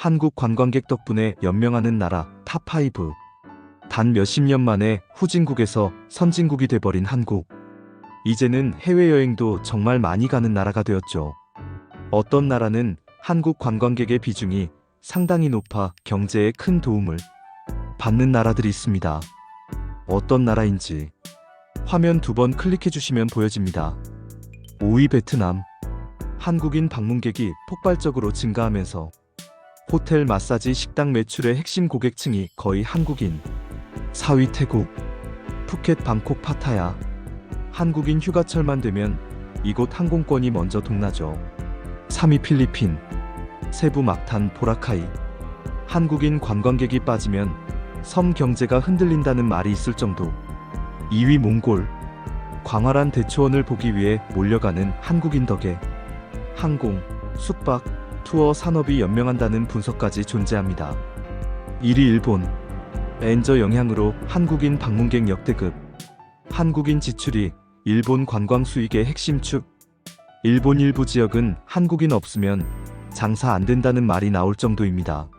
한국 관광객 덕분에 연명하는 나라 탑5. 단 몇십 년 만에 후진국에서 선진국이 돼버린 한국. 이제는 해외여행도 정말 많이 가는 나라가 되었죠. 어떤 나라는 한국 관광객의 비중이 상당히 높아 경제에 큰 도움을 받는 나라들이 있습니다. 어떤 나라인지 화면 두 번 클릭해 주시면 보여집니다. 5위 베트남. 한국인 방문객이 폭발적으로 증가하면서 호텔 마사지 식당 매출의 핵심 고객층이 거의 한국인. 4위 태국. 푸켓 방콕 파타야. 한국인 휴가철만 되면 이곳 항공권이 먼저 동나죠. 3위 필리핀. 세부 막탄 보라카이. 한국인 관광객이 빠지면 섬 경제가 흔들린다는 말이 있을 정도. 2위 몽골. 광활한 대초원을 보기 위해 몰려가는 한국인 덕에 항공, 숙박, 투어 산업이 연명한다는 분석까지 존재합니다. 1위 일본. 엔저 영향으로 한국인 방문객 역대급. 한국인 지출이 일본 관광 수익의 핵심 축. 일본 일부 지역은 한국인 없으면 장사 안 된다는 말이 나올 정도입니다.